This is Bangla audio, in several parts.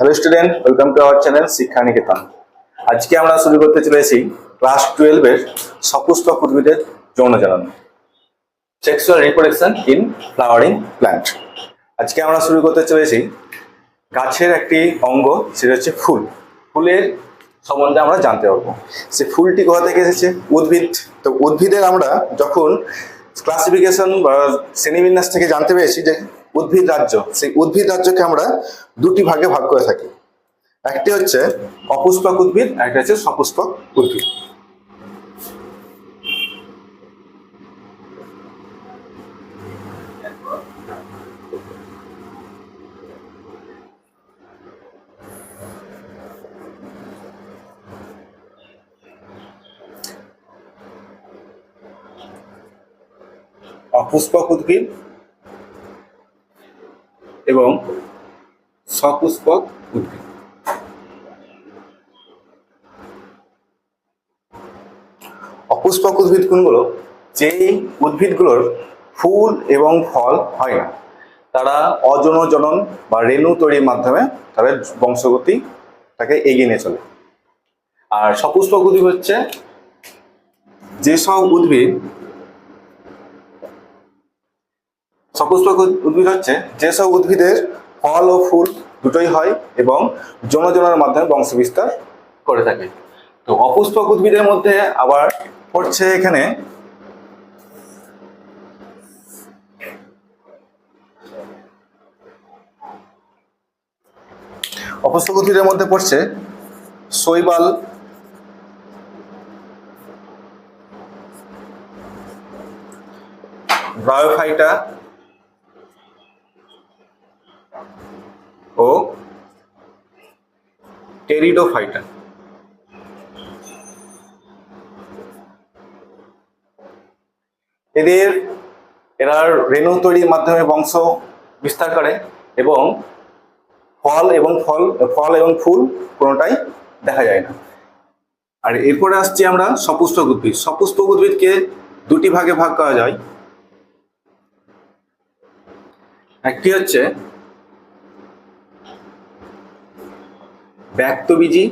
Hello student welcome to our channel Shiksha Niketan আজকে আমরা শুরু করতে চলেছি ক্লাস টুয়েলভের সপুষ্পক উদ্ভিদের যৌনজানন sexual reproduction in flowering plant আজকে আমরা শুরু করতে চলেছি গাছের একটি অঙ্গ, সেটা হচ্ছে ফুল। ফুলের সম্বন্ধে আমরা জানতে পারব। সে ফুলটি কোথা থেকে এসেছে? উদ্ভিদ। তো উদ্ভিদের আমরা যখন ক্লাসিফিকেশন বা শ্রেণীবিন্যাস থেকে জানতে পেরেছি যে উদ্ভিদ রাজ্য, সেই উদ্ভিদ রাজ্যকে আমরা দুটি ভাগে ভাগ করে থাকি। একটি হচ্ছে অপুষ্পক উদ্ভিদ একটা হচ্ছে সপুষ্পক উদ্ভিদ। অপুষ্পক উদ্ভিদ এবং সপুষ্পক উদ্ভিদ। অপুষ্পক উদ্ভিদ কোনগুলো? যেই উদ্ভিদগুলোর ফুল এবং ফল হয় না, তারা অজন জনন বা রেণু তৈরির মাধ্যমে তাদের বংশগতি তাকে এগিয়ে নিয়ে চলে। আর সপুষ্পক উদ্ভিদ হচ্ছে যেসব উদ্ভিদ সপুষ্পক উদ্ভিদ হচ্ছে যেসব উদ্ভিদের ফল ও ফুল দুটোই হয় এবং জনজনের মাধ্যমে বংশ বিস্তার করে থাকে। তো অপুষ্পক উদ্ভিদের মধ্যে আবার পড়ছে এখানে, অপুষ্পক উদ্ভিদের মধ্যে পড়ছে শৈবাল ব্রায়োফাইটা ও টেরিডোফাইটা এদের এরা রেণু তৈরির মাধ্যমে বংশ বিস্তার করে এবং ফল এবং ফল ফল এবং ফুল কোনোটাই দেখা যায় না। আর এরপরে আসছি আমরা সপুষ্পক উদ্ভিদ। সপুষ্পক উদ্ভিদকে দুটি ভাগে ভাগ করা যায়। একটি হচ্ছে ব্যক্তবীজি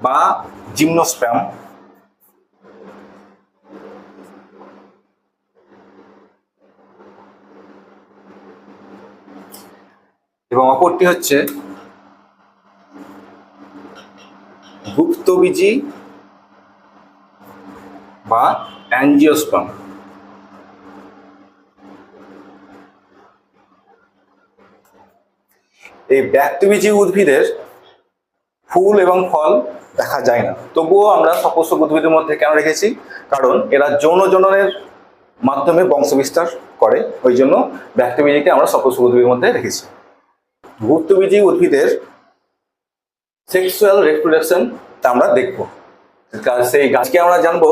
বা জিমনোস্প্যাম এবং অপরটি হচ্ছে গুপ্তবীজি বা অ্যাঞ্জিওস্পাম এই ব্যক্তিবীজী উদ্ভিদের ফুল এবং ফল দেখা যায় না। তবুও আমরা সপোষক উদ্ভিদের মধ্যে কেন রেখেছি? কারণ এরা যৌন জননের মাধ্যমে বংশবিস্তার করে, ওই জন্য ব্যক্তিবীজীকে আমরা সপোষক উদ্ভিদের মধ্যে রেখেছি। গুপ্তবীজী উদ্ভিদের সেক্সুয়াল রিপ্রোডাকশন তা আমরা দেখব। সেই গাছকে আমরা জানব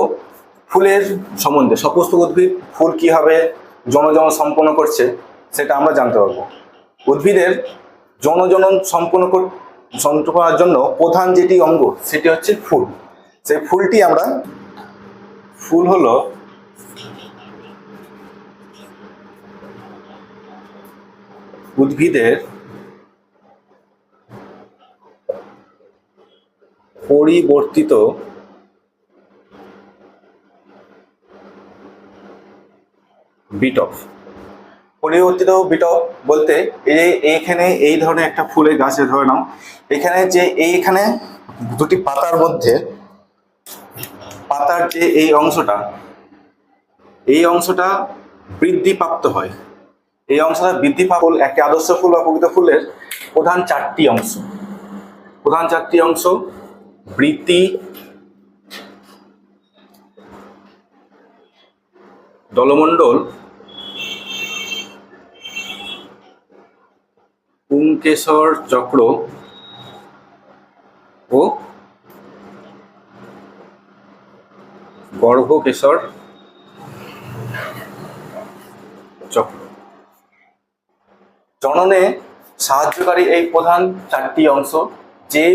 ফুলের সম্বন্ধে। সমস্ত উদ্ভিদ, ফুল কীভাবে জনজন সম্পন্ন করছে, সেটা আমরা জানতে পারব। উদ্ভিদের জনজনন সম্পন্ন সম্পন্ন করার জন্য প্রধান যেটি অঙ্গ, সেটি হচ্ছে ফুল। সেই ফুলটি আমরা, ফুল হলো উদ্ভিদের পরিবর্তিত বিটপ পরিবর্তিত বিটপ বলতে এই যে এইখানে এই ধরনের একটা ফুলের গাছে ধরে নাও, এখানে যে এইখানে দুটি পাতার মধ্যে পাতার যে এই অংশটা এই অংশটা বৃদ্ধিপ্রাপ্ত হয়। এই অংশটা বৃদ্ধিপ্রাপ্ত ফুল, একটি আদর্শ ফুল বা প্রকৃত ফুলের প্রধান চারটি অংশ। প্রধান চারটি অংশ বৃত্তি দলমণ্ডল পুংকেশর চক্র ও গর্ভকেশর চক্র। জননে সাহায্যকারী এই প্রধান চারটি অংশ যে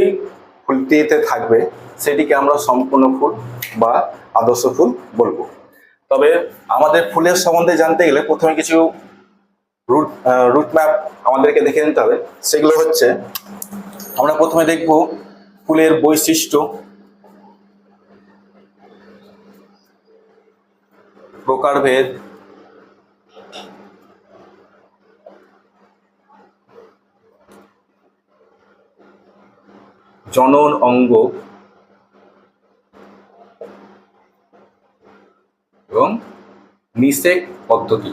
ফুলটিতে থাকবে, সেটিকে আমরা সম্পূর্ণ ফুল বা আদর্শ ফুল বলব। তবে আমাদের ফুলের সম্বন্ধে জানতে গেলে প্রথমে কিছু রুট রুট ম্যাপ আমাদেরকে দেখে নিতে হবে। সেগুলো হচ্ছে, আমরা প্রথমে দেখব ফুলের বৈশিষ্ট্য। প্রকারভেদ জনন অঙ্গ। এবং নিষেক পদ্ধতি।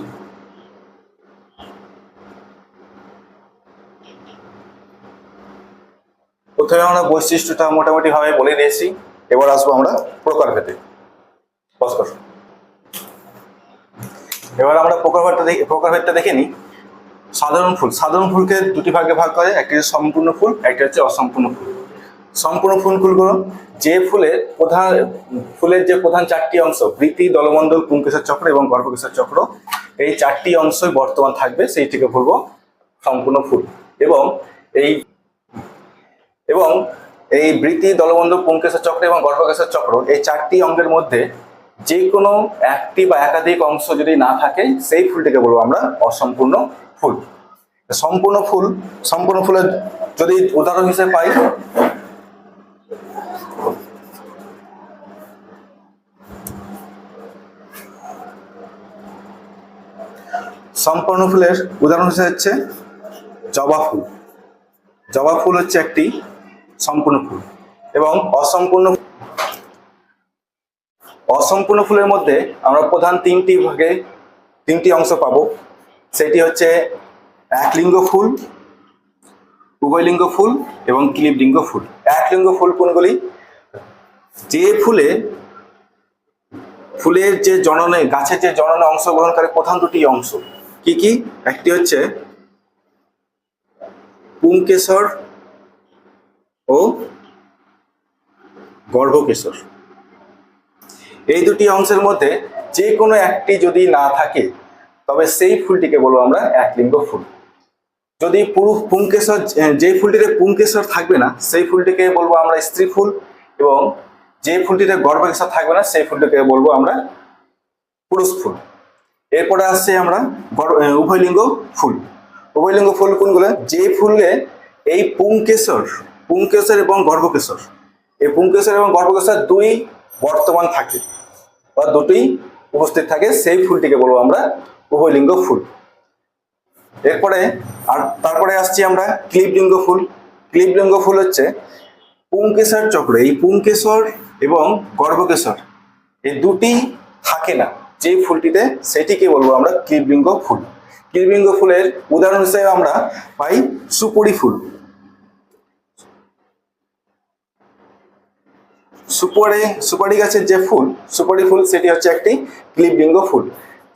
প্রথমে আমরা বৈশিষ্ট্যটা মোটামুটি ভাবে বলে দিয়েছি এবার আসব আমরা প্রকারভেদে এবার আমরা প্রকারভেদটা দেখি প্রকারভেদটা দেখে নিই। সাধারণ ফুল। সাধারণ ফুলকে দুটি ভাগে ভাগ করে একটি হচ্ছে সম্পূর্ণ ফুল একটি হচ্ছে অসম্পূর্ণ ফুল। সম্পূর্ণ ফুলগুলো যে ফুলের প্রধান ফুলের যে প্রধান চারটি অংশ বৃতি দলমণ্ডল পুংকেশর চক্র এবং গর্ভকেশ্বর চক্র, এই চারটি অংশই বর্তমান থাকবে। সেইটিকে বলব সম্পূর্ণ ফুল। এবং এই এবং এই বৃত্তি, দলবন্ধ, পুংকেশর চক্র এবং গর্ভকেশর চক্র এই চারটি অঙ্গের মধ্যে যে কোনো একটি বা একাধিক অংশ যদি না থাকে, সেই ফুলটিকে বলব আমরা অসম্পূর্ণ ফুল। সম্পূর্ণ ফুল, সম্পূর্ণ ফুলের যদি উদাহরণ হিসেবে পাই, সম্পূর্ণ ফুলের উদাহরণ হিসেবে হচ্ছে জবা ফুল। জবা ফুল হচ্ছে একটি সম্পূর্ণ ফুল এবং অসম্পূর্ণ অসম্পূর্ণ ফুলের মধ্যে আমরা প্রধান তিনটি ভাগে তিনটি অংশ পাবো। সেটি হচ্ছে একলিঙ্গ ফুল, উভয়লিঙ্গ ফুল এবং ক্লিবলিঙ্গ ফুল। একলিঙ্গ ফুল কোনগুলি? যে ফুলে ফুলের যে জননে, গাছের যে জননে অংশগ্রহণকারী প্রধান দুটি অংশ, কি কি? একটি হচ্ছে পুংকেশর ও গর্ভকেশর। এই দুটি অংশের মধ্যে যে কোনো একটি যদি না থাকে, তবে সেই ফুলটিকে বলব আমরা একলিঙ্গ ফুল। যদি পুরু পুংকেশর, যে ফুলটিতে পুংকেশর থাকবে না, সেই ফুলটিকে বলব আমরা স্ত্রী ফুল এবং যে ফুলটিতে গর্ভকেশর থাকবে না, সেই ফুলটিকে বলব আমরা পুরুষ ফুল। এরপরে আসছে আমরা উভয়লিঙ্গ ফুল। উভয়লিঙ্গ ফুল কোনগুলো? যে ফুলে এই পুংকেশর পুংকেশর এবং গর্ভকেশর। এই পুংকেশর এবং গর্ভকেশর দুই বর্তমান থাকে, বা দুটোই উপস্থিত থাকে, সেই ফুলটিকে বলব আমরা উভয়লিঙ্গ ফুল। এরপরে আর তারপরে আসছি আমরা ক্লিপলিঙ্গ ফুল। ক্লিপলিঙ্গ ফুল হচ্ছে পুংকেশর চক্র। এই পুংকেশর এবং গর্ভকেশর এই দুটি থাকে না যে ফুলটিতে সেটিকে বলব আমরা ক্লিপলিঙ্গ ফুল। ক্লিপলিঙ্গ ফুলের উদাহরণ হিসেবে আমরা পাই সুপুরি ফুল। সুপারি সুপারি গাছের যে ফুল, সুপারি ফুল সেটি হচ্ছে একটি ক্লিপলিঙ্গ ফুল।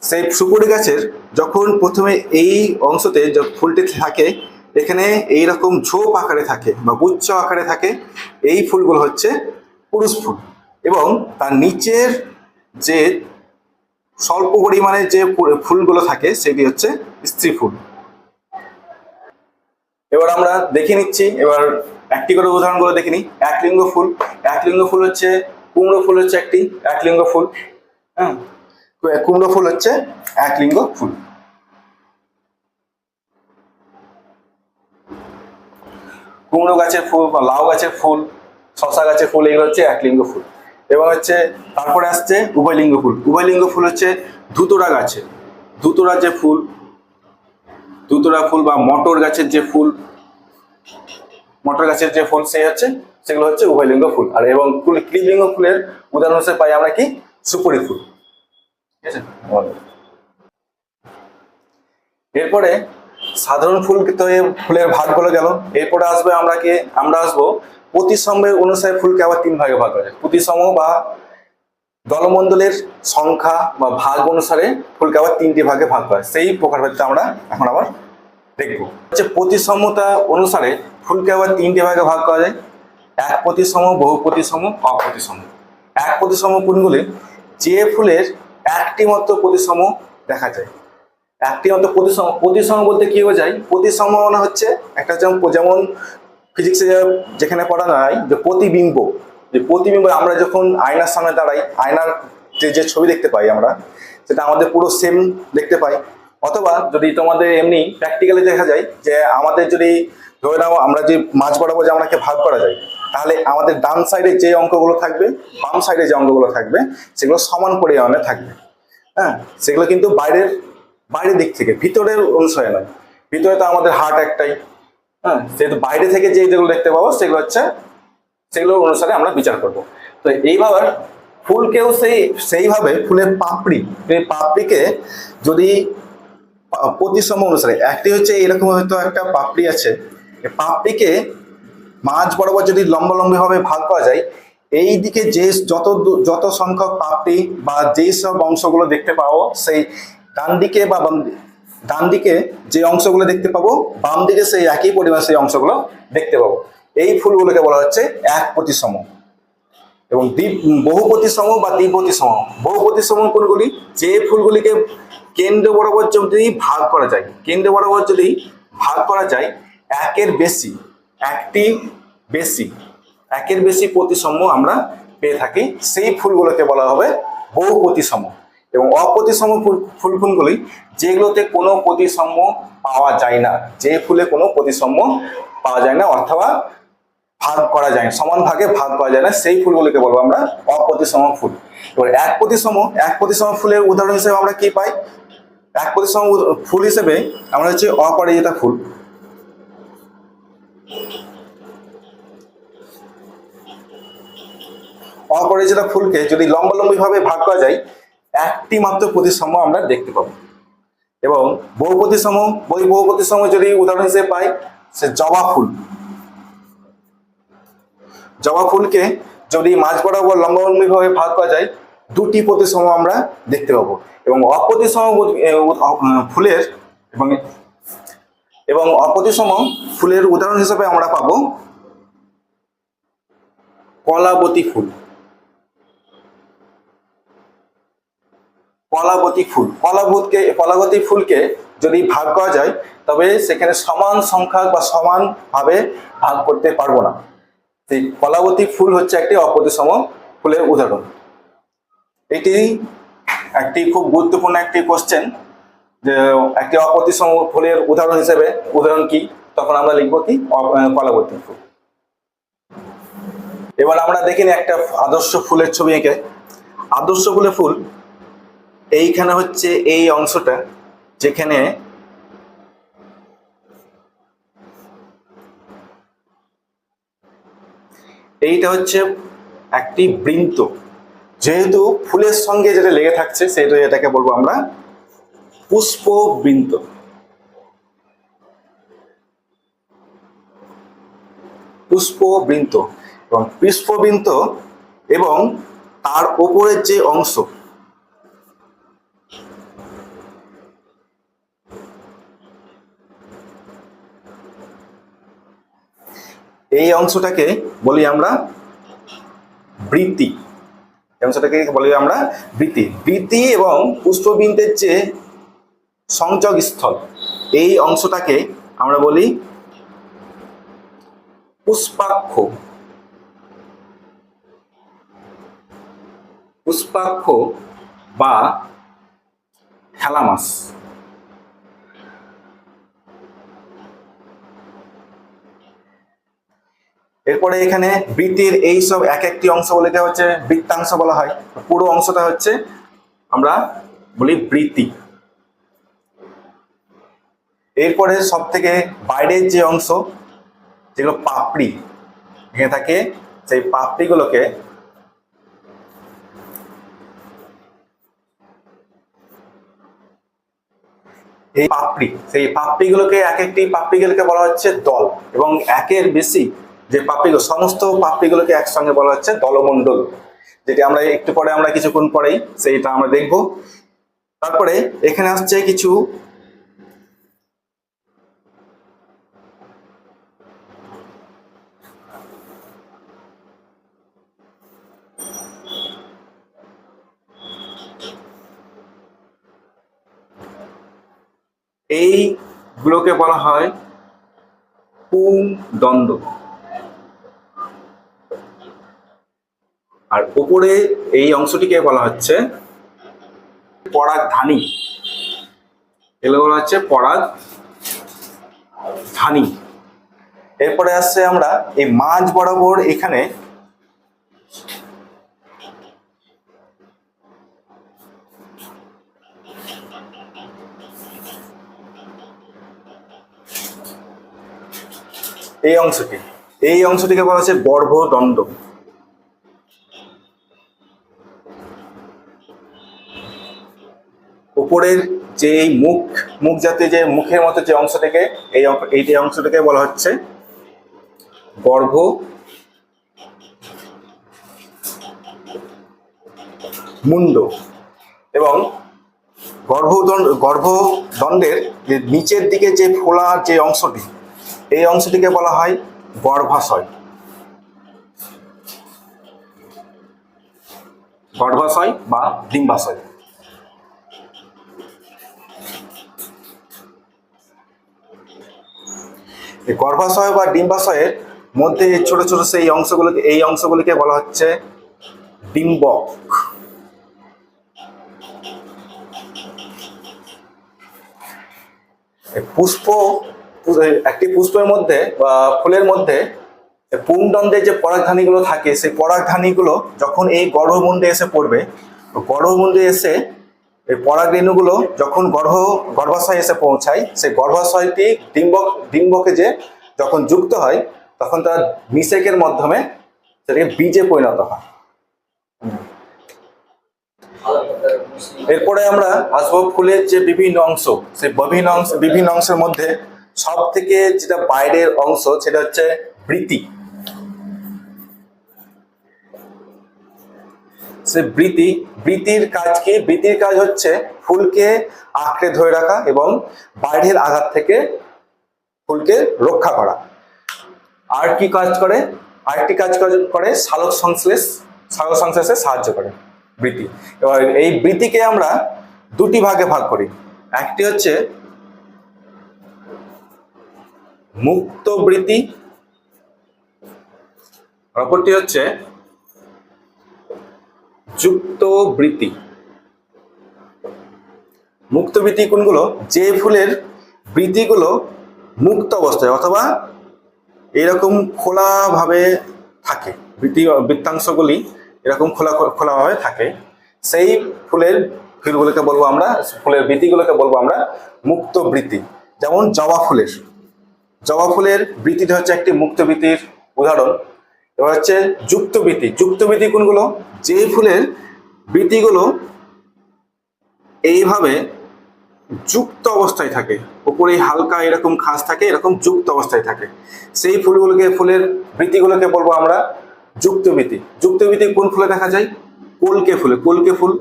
সেই সুপারি গাছের যখন প্রথমে এই অংশতে ফুলটি থাকে, এখানে এই রকম ঝোপ আকারে থাকে বা গুচ্ছ আকারে থাকে, এই ফুলগুলো হচ্ছে পুরুষ ফুল। এবং তার নিচের যে স্বল্প পরিমাণে যে ফুলগুলো থাকে, সেটি হচ্ছে স্ত্রী ফুল। এবার আমরা দেখে নিচ্ছি, এবার একটি করে উদাহরণগুলো দেখে নিই একলিঙ্গ ফুল। একলিঙ্গ ফুল হচ্ছে, কুমড়ো ফুল হচ্ছে একটি একলিঙ্গ ফুল। হ্যাঁ? কুমড়ো ফুল হচ্ছে একলিঙ্গ ফুল। কুমড়ো গাছের ফুল বা লাউ গাছের ফুল, শশা গাছের ফুল, এগুলো হচ্ছে একলিঙ্গ ফুল। এবং হচ্ছে, তারপরে আসছে উভয়লিঙ্গ ফুল। উভয়লিঙ্গ ফুল হচ্ছে ধুতরা গাছের ধুতরা যে ফুল, ধুতরা ফুল বা মটর গাছের যে ফুল মটর গাছের যে ফুল সেই হচ্ছে, সেগুলো হচ্ছে উভয়লিঙ্গ ফুল। আর এবং ফুল ক্লিবলিঙ্গ ফুলের উদাহরণ হিসেবে পাই আমরা কি? সুপুরি ফুল। ঠিক আছে? এরপরে সাধারণ ফুল ফুলের ভাগগুলো গেল। এরপরে আসবে আমরা কি? আমরা আসব প্রতিসম্বের অনুসারে ফুলকে আবার তিন ভাগে ভাগ করা যায়। প্রতিসম বা দলমণ্ডলের সংখ্যা বা ভাগ অনুসারে ফুলকে আবার তিনটি ভাগে ভাগ করা। সেই প্রকারভেদটা আমরা এখন আবার দেখব। হচ্ছে প্রতিসমতা অনুসারে ফুলকে আবার তিনটে ভাগে ভাগ করা যায়। এক প্রতিসম, বহু প্রতিসম, অপ্রতিসম। এক প্রতিসম কোনগুলি? যে ফুলের একটি মাত্র প্রতিসম দেখা যায়। একটি মাত্র প্রতিসম। প্রতিসম বলতে কি বোঝায়? প্রতিসম মানে হচ্ছে একটা যেমন ফিজিক্সে যেখানে পড়ানো হয় যে প্রতিবিম্ব। যে প্রতিবিম্ব, আমরা যখন আয়নার সামনে দাঁড়াই, আয়নার যে যে ছবি দেখতে পাই আমরা, সেটা আমাদের পুরো সেম দেখতে পাই। অথবা যদি তোমাদের এমনি প্র্যাকটিক্যালি দেখা যায় যে আমাদের যদি ধরে নাও আমরা যে মাছ বরাবর যে আমরাকে ভাগ করা যায়, তাহলে আমাদের ডান সাইডে যে অঙ্কগুলো থাকবে, বাম সাইডে যে অঙ্কগুলো থাকবে, সেগুলো সমান পরিমাণে থাকবে। হ্যাঁ সেগুলো কিন্তু বাইরের বাইরের দিক থেকে, ভিতরের অনুসারে নয়। ভিতরে তো আমাদের হার্ট একটাই। হ্যাঁ সেহেতু বাইরে থেকে যে যেগুলো দেখতে পাবো, সেগুলো হচ্ছে সেগুলো অনুসারে আমরা বিচার করব। তো এইভাবে ফুলকেও সেই, সেইভাবে ফুলের পাপড়ি পাপড়িকে যদি প্রতিসম অনুসারে। একটি হচ্ছে এরকম হয়তো একটা পাপড়ি আছে। পাপড়িকে মাঝ বরাবর যদি লম্বা লম্বিভাবে ভাগ করা যায়, এই দিকে যে যত যত সংখ্যক পাপড়ি বা যেই সব অংশগুলো দেখতে পাবো, সেই ডান দিকে বা ডান দিকে যে অংশগুলো দেখতে পাবো, বাম দিকে সেই একই পরিমাণ সেই অংশগুলো দেখতে পাবো। এই ফুলগুলোকে বলা হচ্ছে এক প্রতিসম। এবং দ্বীপ বহুপতিসম বা দ্বিপতিসম বহুপতিসম কোনগুলি? যে ফুলগুলিকে কেন্দ্র বরাবর যদি ভাগ করা যায়, কেন্দ্র বরাবর যদি ভাগ করা যায়, একের বেশি, একটি বেশি, একের বেশি প্রতিসম আমরা পেয়ে থাকি। সেই ফুলগুলোকে বলা হবে বহুপতিসম এবং অপ্রতিসম ফুল ফুল ফুলগুলি যেগুলোতে কোনো প্রতিসম্য পাওয়া যায় না। যে ফুলে কোনো প্রতিসম্য পাওয়া যায় না অথবা ভাগ করা যায় সমান ভাগে ভাগ করা যায় না, সেই ফুলগুলোকে বলব আমরা অপ্রতিসম ফুল। এবার এক প্রতিসম এক প্রতিসম ফুলের উদাহরণ হিসেবে আমরা কি পাই? এক প্রতিসম ফুল হিসেবে আমরা হচ্ছে অপরাজিতা ফুল। অপরাজিতা ফুলকে যদি লম্বালম্বি ভাবে ভাগ করা যায়, একটি মাত্র প্রতিসম আমরা দেখতে পাবো। এবং বহু প্রতিসম, বই বহু প্রতিসম যদি উদাহরণ হিসেবে পাই, সে জবা ফুল। জবা ফুলকে যদি মাঝ বরাবর লম্বালম্বিভাবে ভাগ করা যায় দুটি প্রতিসম আমরা দেখতে পাবো। এবং অপ্রতিসম ফুলের এবং এবং অপ্রতিসম ফুলের উদাহরণ হিসেবে আমরা পাবো কলাবতী ফুল। কলাবতী ফুল। কলাবতকে, কলাবতী ফুলকে যদি ভাগ করা যায়, তবে সেখানে সমান সংখ্যক বা সমান ভাবে ভাগ করতে পারব না। সেই কলাবতী ফুল হচ্ছে একটি অপ্রতিসম ফুলের উদাহরণ। এটি একটি খুব গুরুত্বপূর্ণ একটি কোশ্চেন যে একটি অপ্রতিসম ফুলের উদাহরণ হিসেবে, উদাহরণ কি? তখন আমরা লিখব কি? কলাবতী ফুল। এবার আমরা দেখিনি একটা আদর্শ ফুলের ছবি এঁকে। আদর্শ ফুলের ফুল এইখানে হচ্ছে এই অংশটা, যেখানে এইটা হচ্ছে একটি বৃন্ত। যেহেতু ফুলের সঙ্গে যেটা লেগে থাকছে সেটা এটাকে বলব আমরা পুষ্প বৃন্ত পুষ্প বৃন্ত এবং পুষ্পবৃন্ত এবং তার ওপরের যে অংশ, এই অংশটাকে বলি আমরা বৃত্তি। এই সেটাকে বলি আমরা? বৃত্তি। বৃত্তি এবং পুষ্পবিন্দের যে সংযোগ স্থল এই অংশটাকে আমরা বলি পুষ্পাক্ষ। পুষ্পাক্ষ বা থ্যালামাস এরপরে এখানে বৃত্তির এই সব এক একটি অংশ বলে হচ্ছে বৃত্তাংশ বলা হয়। পুরো অংশটা হচ্ছে আমরা বলি বৃত্তি। এরপরে সব থেকে বাইরের যে অংশ, যেগুলো পাপড়ি, ভেঙে থাকে, সেই পাপড়িগুলোকে এই পাপড়ি, সেই পাপড়িগুলোকে এক একটি পাপড়িগুলোকে বলা হচ্ছে দল এবং একের বেশি যে পাপড়িগুলো, সমস্ত পাপড়িগুলোকে একসঙ্গে বলা হচ্ছে দলমণ্ডল, যেটি আমরা একটু পরে আমরা কিছুক্ষণ পরেই সেইটা আমরা দেখব। তারপরে এখানে আসছে কিছু এইগুলোকে বলা হয় পুং দ্বন্দ্ব আর উপরে এই অংশটিকে বলা হচ্ছে পরাগধানী। এগুলো বলা হচ্ছে পরাগ ধানি এরপরে আসছে আমরা এই মাঝ বরাবর এখানে এই অংশটি। এই অংশটিকে বলা হচ্ছে গর্ভদণ্ড। উপরের যে এই মুখ মুখ জাতীয় যে মুখের মতো যে অংশটাকে, এই এই যে অংশটাকে বলা হচ্ছে গর্ভ। মুন্ড এবং গর্ভদণ্ড গর্ভদণ্ডের যে নিচের দিকে যে ফোলা যে অংশটি, এই অংশটিকে বলা হয় গর্ভাশয়। গর্ভাশয় বা ডিম্বাশয় গর্ভাশয় বা ডিম্বাশয়ের মধ্যে ছোট ছোট সেই অংশগুলোকে, এই অংশগুলিকে বলা হচ্ছে ডিম্বক। পুষ্প, একটি পুষ্পের মধ্যে বা ফুলের মধ্যে পুংদণ্ডে যে পরাগধানীগুলো থাকে, সেই পরাগধানীগুলো যখন এই গর্ভমুণ্ডে এসে পড়বে, গর্ভমুণ্ডে এসে এই পরাগরেণুগুলো যখন গর্ভ, গর্ভাশয়ে এসে পৌঁছায়, সেই গর্ভাশয়টি ডিম্বক ডিম্বকে যে যখন যুক্ত হয়, তখন তার নিষেকের মাধ্যমে সেটাকে বীজে পরিণত হয়। এরপরে আমরা আসব ফুলের যে বিভিন্ন অংশ, সেই বিভিন্ন অংশ, বিভিন্ন অংশের মধ্যে সব থেকে যেটা বাইরের অংশ, সেটা হচ্ছে বৃতি সে বৃতি। বৃতির কাজ কি? বৃতির কাজ হচ্ছে ফুলকে আঁকড়ে ধরে রাখা এবং বাইরের আঘাত থেকে ফুলকে রক্ষা করা। আর কি কাজ করে? আরেকটি কাজ করে সালোক সংশ্লেষ সালোক সংশ্লেষে সাহায্য করে বৃতি। এবার এই বৃতিকে আমরা দুটি ভাগে ভাগ করি। একটি হচ্ছে মুক্ত বৃতি আর অপরটি হচ্ছে যুক্ত বৃতি মুক্ত বৃতি কোনগুলো? যে ফুলের বৃত্তিগুলো মুক্ত অবস্থায় অথবা এরকম খোলাভাবে থাকে, বৃত্তি, বৃত্তাংশগুলি এরকম খোলা, খোলাভাবে থাকে, সেই ফুলের ফুলগুলোকে বলব আমরা, ফুলের বৃত্তিগুলোকে বলব আমরা মুক্ত বৃত্তি যেমন জবা ফুলের জবা ফুলের বৃত্তিটা হচ্ছে একটি মুক্ত বৃত্তির উদাহরণ। এবার হচ্ছে যুক্ত বৃত্তি যুক্ত বৃত্তি কোনগুলো? যে ফুলের বৃত্তিগুলো এইভাবে যুক্ত অবস্থায় থাকে উপরে হালকা এরকম খাস থাকে, এরকম যুক্ত অবস্থায় থাকে। সেই ফুলগুলোকে, ফুলের বৃত্তিগুলোকে বলব আমরা যুক্ত বৃত্তি যুক্ত বৃত্তি কোন ফুলে দেখা যায়? কলকে ফুলে। কলকে ফুল?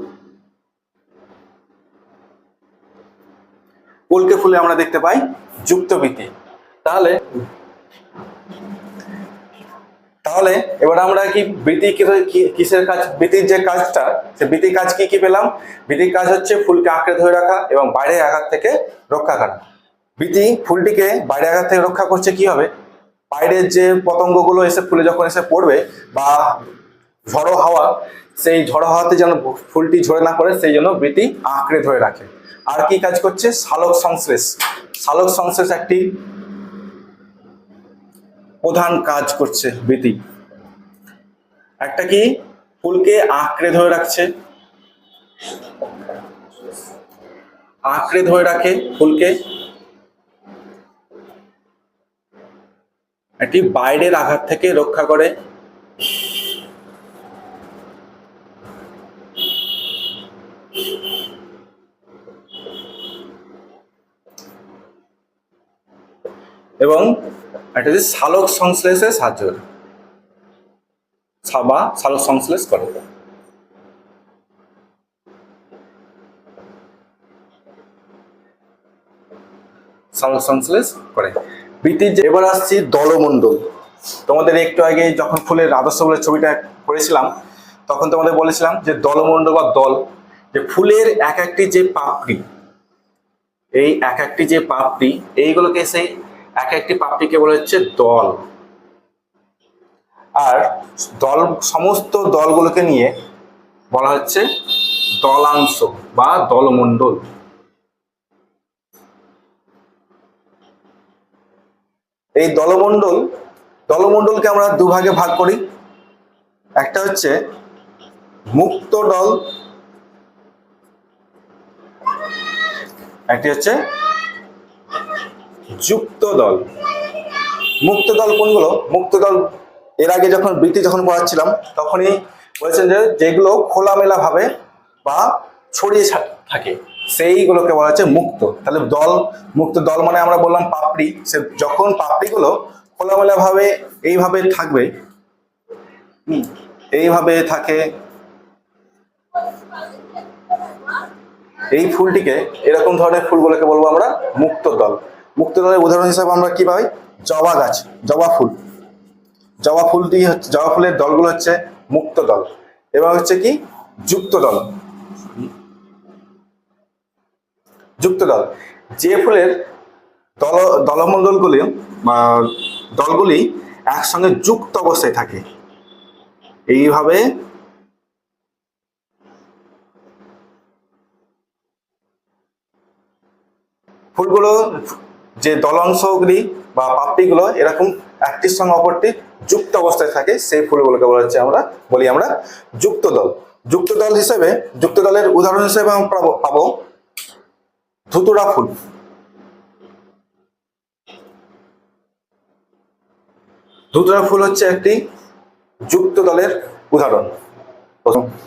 কলকে ফুলে আমরা দেখতে পাই যুক্ত বৃত্তি তাহলে তাহলে এবার আমরা কি কি- কিসের কাজ? বৃত্তির যে কাজটা, সে বৃত্তির কাজ কি কি পেলাম? বৃত্তির কাজ হচ্ছে ফুলকে আঁকড়ে ধরে রাখা এবং বাইরে আঘাত থেকে রক্ষা করা। বৃত্তি ফুলটিকে বাইরে আঘাত থেকে রক্ষা করছে কি হবে? বাইরের যে পতঙ্গগুলো এসে ফুলে যখন এসে পড়বে বা ঝড়ো হাওয়া, সেই ঝড়ো হাওয়াতে যেন ফুলটি ঝরে না পড়ে, সেই জন্য বৃত্তি আঁকড়ে ধরে রাখে। আর কি কাজ করছে? সালোক সংশ্লেষ। সালোক সংশ্লেষ একটি প্রধান কাজ করছে বৃতি। একটা কি? ফুলকে আঁকড়ে ধরে রাখছে। আঁকড়ে ধরে রাখে ফুলকে। একটি বাইরের আঘাত থেকে রক্ষা করে। এবং একটা যে সালোক সংশ্লেষে সাহায্য করে। বা সালোক সংশ্লেষ করে। সালোক সংশ্লেষ করে। বৃত্তির এবার আসছি দলমণ্ডল। তোমাদের একটু আগে যখন ফুলের আদর্শ বলে ছবিটা করেছিলাম, তখন তোমাদের বলেছিলাম যে দলমণ্ডল বা দল, যে ফুলের এক একটি যে পাপড়ি, এই এক একটি যে পাপড়ি, এইগুলোকে সেই এক একটি পাপড়িকে বলা হচ্ছে দল। আর দল, সমস্ত দলগুলোকে নিয়ে বলা হচ্ছে দলাংশ বা দলমণ্ডল। এই দলমণ্ডল, দলমণ্ডলকে আমরা দুভাগে ভাগ করি। একটা হচ্ছে মুক্ত দল, একটি হচ্ছে যুক্ত দল। মুক্ত দল কোনগুলো? মুক্ত দল, এর আগে যখন বৃত্তি যখন পড়াচ্ছিলাম, তখনই বলেছেন যে যেগুলো খোলামেলা ভাবে বা ছড়িয়ে থাকে, সেইগুলোকে বলা হচ্ছে মুক্ত। তাহলে দল, মুক্ত দল মানে আমরা বললাম পাপড়ি। সে যখন পাপড়িগুলো খোলামেলা ভাবে এইভাবে থাকবে এইভাবে থাকে, এই ফুলটিকে এরকম ধরনের ফুলগুলোকে বলব আমরা মুক্ত দল। মুক্ত দলের উদাহরণ হিসাবে আমরা কি পাই? জবা গাছ, জবা ফুল। জবা ফুলটি হচ্ছে, জবা ফুলের দলগুলো হচ্ছে মুক্ত দল। এবং হচ্ছে কি? যুক্ত দল। যুক্ত দল। যে ফুলের দল দলমণ্ডলগুলি দলগুলি একসঙ্গে যুক্ত অবস্থায় থাকে। এইভাবে ফুলগুলো যে দলাংশগুলি বা পাপড়িগুলো এরকম একটির সঙ্গে অপরটি যুক্ত অবস্থায় থাকে, সেই ফুলগুলোকে বলা হচ্ছে আমরা, বলি আমরা যুক্ত দল। যুক্ত দল হিসেবে, যুক্ত দলের উদাহরণ হিসেবে আমরা পাবো- ধুতুরা ফুল। ধুতুরা ফুল হচ্ছে একটি যুক্ত দলের উদাহরণ।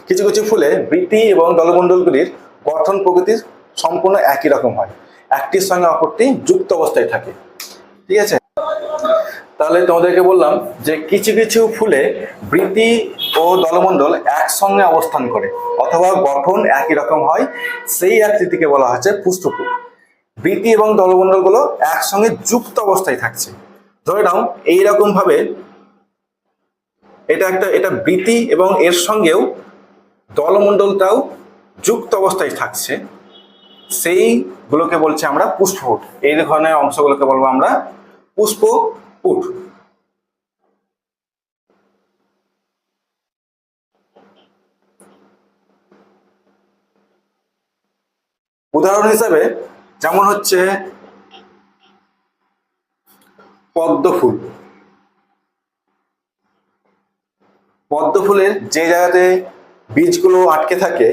কিছু কিছু ফুলে বৃত্তি এবং দলমণ্ডলগুলির গঠন প্রকৃতির সম্পূর্ণ একই রকম হয়। একটির সঙ্গে অপরটি যুক্ত অবস্থায় থাকে। ঠিক আছে? তাহলে তোমাদেরকে বললাম যে কিছু কিছু ফুলে বৃত্তি ও দলমণ্ডল একসঙ্গে অবস্থান করে, অথবা গঠন একই রকম হয়। সেই আকৃতিকে বলা হচ্ছে পুষ্পফুল। বৃত্তি এবং দলমণ্ডলগুলো একসঙ্গে যুক্ত অবস্থায় থাকছে। ধরে নাও এইরকম ভাবে এটা একটা, এটা বৃত্তি এবং এর সঙ্গেও দলমণ্ডলটাও যুক্ত অবস্থায় থাকছে। সেইগুলোকে বলছে আমরা পুষ্পপুট এই ধরনের অংশগুলোকে বলব আমরা পুষ্পপুট উদাহরণ হিসাবে যেমন হচ্ছে পদ্ম ফুল। পদ্ম ফুলের যে জায়গাতে বীজগুলো আটকে থাকে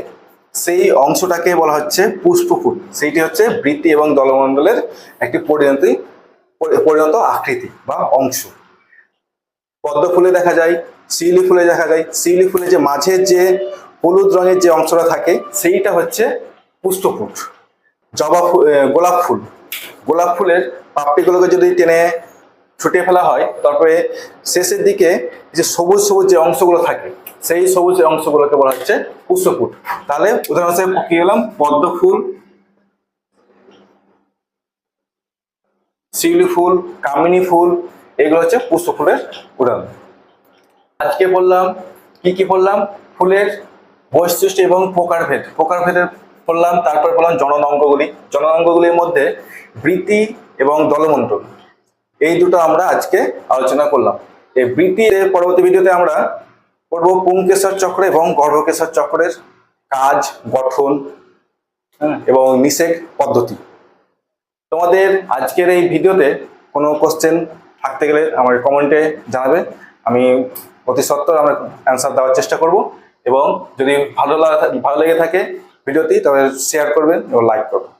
সেই অংশটাকে বলা হচ্ছে পুষ্পফুল। সেইটি হচ্ছে বৃত্তি এবং দলমণ্ডলের একটি পরিণতি পরিণত আকৃতি বা অংশ। পদ্ম ফুলে দেখা যায়, শিউলি ফুলে দেখা যায়। শিউলি ফুলে যে মাঝের যে হলুদ রঙের যে অংশটা থাকে, সেইটা হচ্ছে পুষ্পফুট জবা ফুল গোলাপ ফুল। গোলাপ ফুলের পাপড়িগুলোকে যদি টেনে ছুটিয়ে ফেলা হয়, তারপরে শেষের দিকে যে সবুজ সবুজ যে অংশগুলো থাকে সেই সবুজ অংশগুলোকে বলা হচ্ছে পুষ্পফুট তাহলে উদাহরণ হিসেবে কি গেলাম পদ্ম ফুল, শিউলি ফুল, কামিনী ফুল, এগুলো হচ্ছে পুষ্প ফুলের উদাহরণ। আজকে বললাম কি কি বললাম ফুলের বৈশিষ্ট্য এবং প্রকারভেদ প্রকারভেদের বললাম তারপর বললাম জননাঙ্গগুলি। জননাঙ্গগুলির মধ্যে বৃত্তি এবং দলমণ্ডল এই দুটো আমরা আজকে আলোচনা করলাম। এই বৃত্তির এর পরবর্তী ভিডিওতে আমরা পড়ব পুংকেশর চক্র এবং গর্ভকেশর চক্রের কাজ গঠন হ্যাঁ, এবং নিষেক পদ্ধতি। তোমাদের আজকের এই ভিডিওতে কোনো কোশ্চেন থাকতে গেলে আমার কমেন্টে জানাবে। আমি অতি সত্বর আমরা অ্যান্সার দেওয়ার চেষ্টা করব। এবং যদি ভালো লাগা ভালো লেগে থাকে ভিডিওটি তবে শেয়ার করবেন এবং লাইক করবেন।